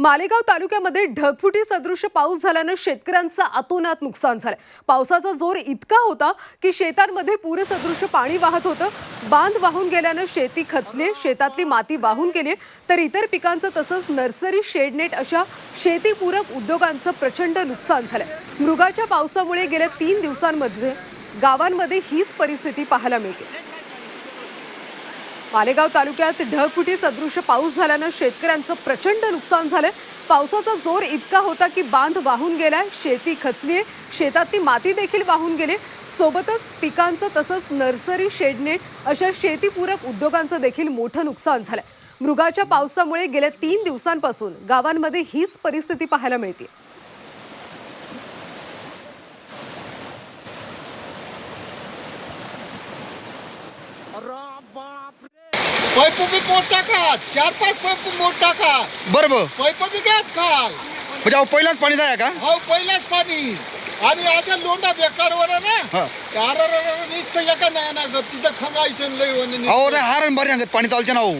मालेगाव तालुक्यामध्ये ढगफुटी सदृश पाऊस झाल्यानं शेतकऱ्यांचं अतोनात नुकसान झालं. पावसाचा जोर इतका होता की शेतांमध्ये पूरसदृश पाणी वाहत होतं. बांध वाहून गेल्यानं शेती खचली शेतातली माती वाहून गेली. तर इतर पिकांचं तसंच नर्सरी शेडनेट अशा शेतीपूरक उद्योगांचं प्रचंड नुकसान झालं मृगाच्या पावसामुळे गेल्या तीन दिवसांमध्ये गावांमध्ये हीच परिस्थिती पाहायला मिळते. मालेगाव तालुक्यात ढगफुटी सदृश पाऊस झाल्यानं शेतकऱ्यांचं प्रचंड नुकसान झालंय पावसाचा जोर इतका होता की बांध वाहून गेलाय शेती खचलीये शेतातली माती देखील वाहून गेली. सोबतच पिकांचं तसंच नर्सरी शेडनेट अशा शेतीपूरक उद्योगांचं देखील मोठं नुकसान झालंय. मृगाच्या पावसामुळे गेल्या तीन दिवसांपासून गावांमध्ये हीच परिस्थिती पाहायला मिळते पैप बी मोठ टाका चार पाच पैप मोठ टाका बरोबर पैप बी घ्यात काल म्हणजे अहो पहिलाच पाणी जाय का? हो पहिलाच पाणी. आणि आता लोंडा बेकारवर आहे हा. ना अरे निश्चय एका नाही ना तिथं खंगायचं लय होणे अहो रे हारण बरे पाणी चालचे ना हो